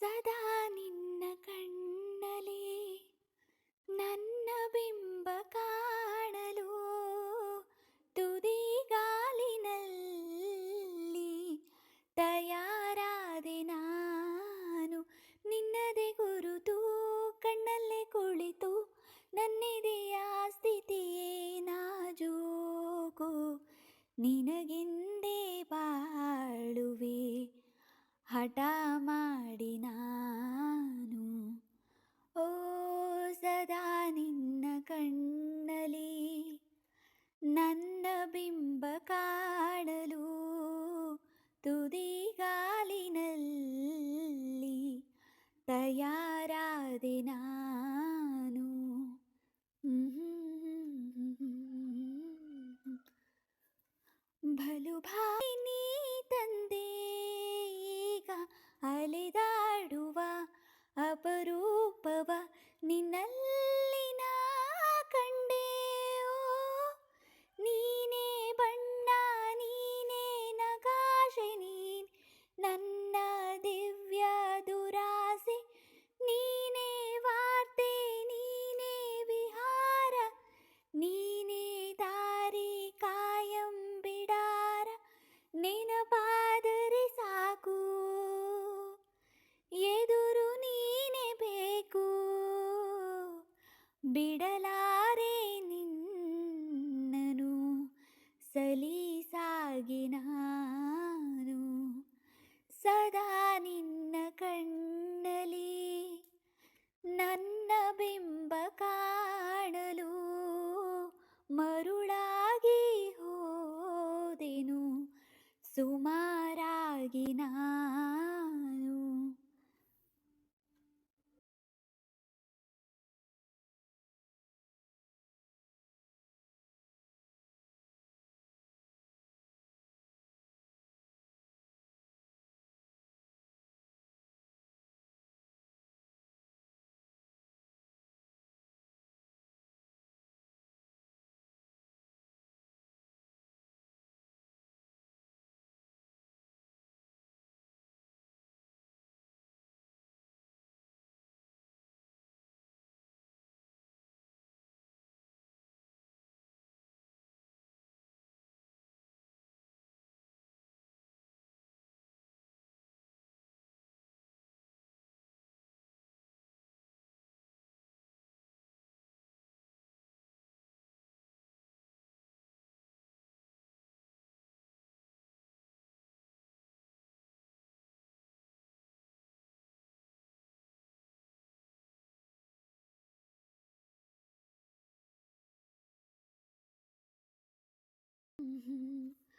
再大 തുതികാലിനല്ലി തയ്യാ ಬಿಡಲಾರೆ ನಿನ್ನನು ಸಲೀಸಾಗಿ Mm-hmm.